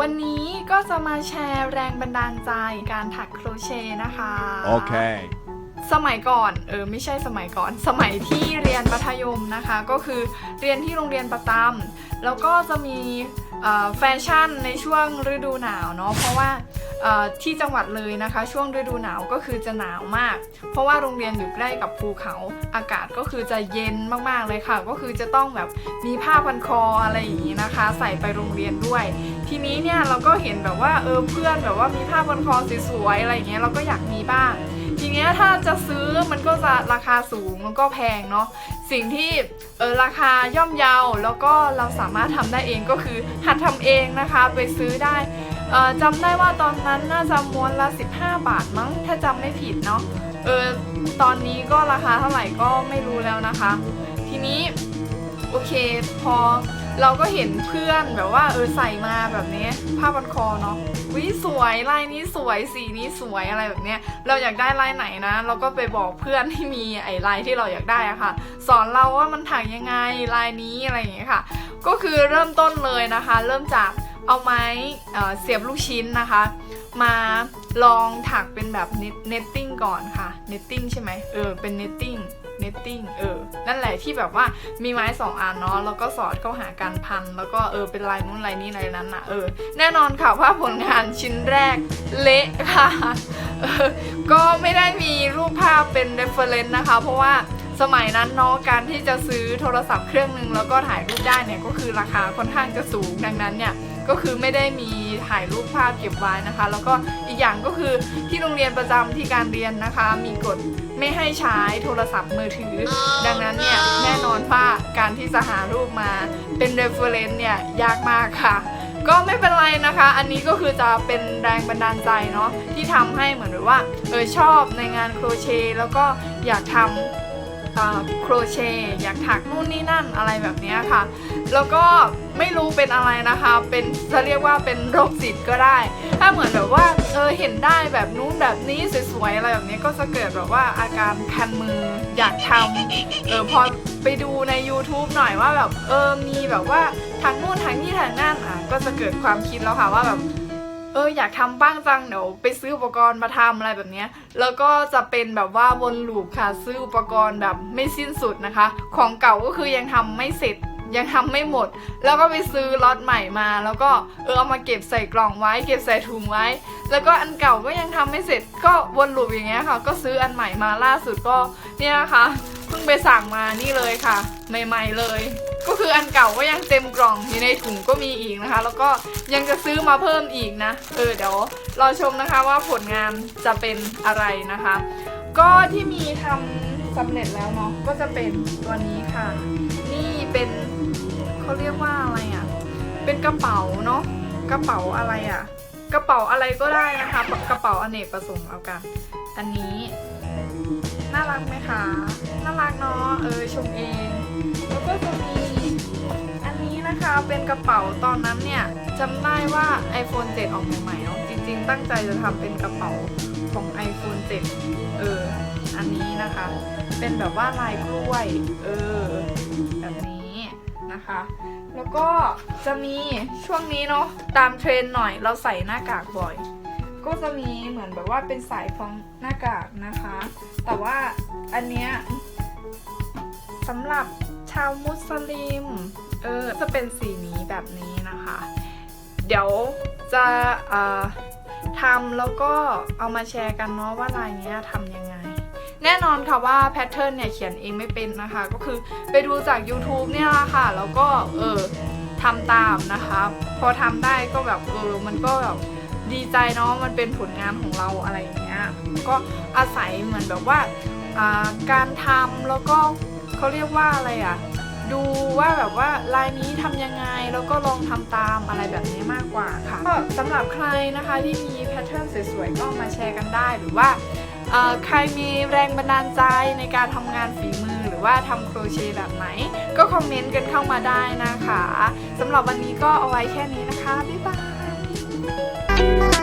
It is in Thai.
วันนี้ก็จะมาแชร์แรงบันดาลใจการถักโครเชต์นะคะ โอเค สมัยก่อนเออไม่ใช่สมัยก่อน สมัยที่เรียนมัธยมนะคะ ก็คือเรียนที่โรงเรียนประจำแล้วก็จะมีแฟชั่นในช่วงฤดูหนาวเนาะเพราะว่าที่จังหวัดเลยนะคะ ช่วงฤดูหนาวก็คือจะหนาวมาก เพราะว่าโรงเรียนอยู่ใกล้กับภูเขาอากาศก็คือจะเย็นมากๆเลยค่ะ ก็คือจะต้องแบบมีผ้าพันคออะไรอย่างนี้นะคะ ใส่ไปโรงเรียนด้วย ทีนี้เนี่ยเราก็เห็นแบบว่าเออเพื่อนแบบว่ามีผ้าพันคอสวยๆอะไรอย่างเงี้ยเราก็อยากมีบ้าง เนี้ยถ้าจะซื้อมันก็จะราคาสูงมันก็แพงเนาะสิ่งที่เออราคาย่อมเยาแล้วก็เราสามารถทำได้เองก็คือหัดทำเองนะคะไปซื้อได้เออจำได้ว่าตอนนั้นน่าจะม้วนละ 15 บาทมั้ง ถ้าจำไม่ผิดเนาะเออตอนนี้ก็ราคาเท่าไหร่ก็ไม่รู้แล้วนะคะ ทีนี้ โอเคพอ เราก็เห็นเพื่อนแบบว่าเออใส่มาแบบนี้ผ้าพันคอเนาะวิสวยลายนี้สวยสีนี้สวยอะไรแบบเนี้ยเราอยากได้ลายไหนนะ เราก็ไปบอกเพื่อนที่มีไอ้ลายที่เราอยากได้อะค่ะ สอนเราว่ามันถักยังไงลายนี้อะไรอย่างเงี้ยค่ะ ก็คือเริ่มต้นเลยนะคะ เริ่มจากเอาไม้เเสียบลูกชิ้นนะคะ มาลองถักเป็นแบบเน็ตติ้งก่อนค่ะเน็ตติ้งใช่ไหมเออเป็นเน็ตติ้ง เนตติ้งเออ นั่นแหละที่แบบว่ามีไม้สองอันเนาะแล้วก็สอดเข้าหาการพัน แล้วก็เออเป็นลายนู้นลายนี้ลายนั้นนะเออ แน่นอนค่ะว่าผลงานชิ้นแรกเละค่ะเออก็ไม่ได้มีรูปภาพเป็น reference นะคะ เพราะว่าสมัยนั้นเนาะการที่จะซื้อโทรศัพท์เครื่องหนึ่งแล้วก็ถ่ายรูปได้เนี่ยก็คือราคาค่อนข้างจะสูงดังนั้นเนี่ย ก็คือไม่ได้มีถ่ายรูปภาพเก็บไว้นะคะ แล้วก็อีกอย่างก็คือที่โรงเรียนประจำที่การเรียนนะคะ มีกฎไม่ให้ใช้โทรศัพท์มือถือ ดังนั้นเนี่ยแน่นอนว่าการที่จะหารูปมาเป็น reference เนี่ยยากมากค่ะก็ไม่เป็นไรนะคะ อันนี้ก็คือจะเป็นแรงบันดาลใจเนาะที่ทำให้เหมือนแบบว่าเออชอบในงานโครเชต์แล้วก็อยากทำโครเชต์อยากถักนู่นนี่นั่นอะไรแบบนี้ค่ะ แล้วก็ไม่รู้เป็นอะไรนะคะ เป็นจะเรียกว่าเป็นโรคจิตก็ได้ ถ้าเหมือนแบบว่าเออเห็นได้แบบนู้นแบบนี้สวยๆอะไรแบบนี้ก็จะเกิดแบบว่าอาการคันมืออยากทำเออพอไปดูใน YouTube หน่อยว่าแบบเออมีแบบว่าทางนู่นทางนี่ทางนั่นอะก็จะเกิดความคิดแล้วค่ะว่าแบบเอออยากทำบ้างจังเดี๋ยวไปซื้ออุปกรณ์มาทำอะไรแบบนี้แล้วก็จะเป็นแบบว่าวนลูปค่ะ ซื้ออุปกรณ์แบบไม่สิ้นสุดนะคะ ของเก่าก็คือยังทำไม่เสร็จ ยังทำไม่หมด แล้วก็ไปซื้อล็อตใหม่มา แล้วก็เออเอามาเก็บใส่กล่องไว้ เก็บใส่ถุงไว้ แล้วก็อันเก่าก็ยังทำไม่เสร็จก็วนลูปอย่างเงี้ยค่ะ ก็ซื้ออันใหม่มาล่าสุดก็เนี่ยนะคะเพิ่งไปสั่งมานี่เลยค่ะ ใหม่ ๆ เลย ก็คืออันเก่าก็ยังเต็มกล่องอยู่ในถุงก็มีอีกนะคะ แล้วก็ยังจะซื้อมาเพิ่มอีกนะ เออเดี๋ยวรอชมนะคะว่าผลงานจะเป็นอะไรนะคะ ก็ที่มีทำ สำเร็จแล้วเนาะก็จะเป็นตัวนี้ค่ะ นี่เป็นเขาเรียกว่าอะไรอะ เป็นกระเป๋าเนาะกระเป๋าอะไรอะ กระเป๋าอะไรก็ได้นะคะ กระเป๋าอเนกประสงค์เอากัน อันนี้ น่ารักไหมคะน่ารักเนาะเออชมเอง แล้วก็จะมีอันนี้นะคะเป็นกระเป๋าตอนนั้นเนี่ยจำได้ว่า iPhone 7 ออกใหม่ๆเนาะจริง ๆ ตั้งใจจะทำเป็นกระเป๋าของ iPhone 7 เออ อันนี้นะคะ เป็นแบบว่าลายกล้วย เออ แบบนี้นะคะ แล้วก็จะมีช่วงนี้เนาะตามเทรนหน่อยเราใส่หน้ากากบ่อย ก็จะมีเหมือนแบบว่าเป็นสายคล้องหน้ากากนะคะ แต่ว่าอันเนี้ยสำหรับชาวมุสลิม เออ จะเป็นสีนี้แบบนี้นะคะ เดี๋ยวจะทำแล้วก็เอามาแชร์กันเนาะว่าลายเนี้ยทำยังไง แน่นอนค่ะว่าแพทเทิร์นเนี่ยเขียนเองไม่เป็นนะคะ ก็คือไปดูจาก YouTube เนี่ยละค่ะ แล้วก็เออทำตามนะคะ พอทำได้ก็แบบเออมันก็แบบดีใจเนาะมันเป็นผลงานของเราอะไรอย่างเงี้ยก็อาศัยเหมือนแบบว่าการทำแล้วก็เขาเรียกว่าอะไรอะดูว่าแบบว่าลายนี้ทำยังไงแล้วก็ลองทำตามอะไรแบบนี้มากกว่าค่ะก็สำหรับใครนะคะที่มีแพทเทิร์นสวยๆก็มาแชร์กันได้หรือว่า ใครมีแรงบันดาลใจในการทำงานฝีมือหรือว่าทำโครเชต์แบบไหน ก็คอมเมนต์กันเข้ามาได้นะคะสำหรับวันนี้ก็เอาไว้แค่นี้นะคะ บ๊ายบาย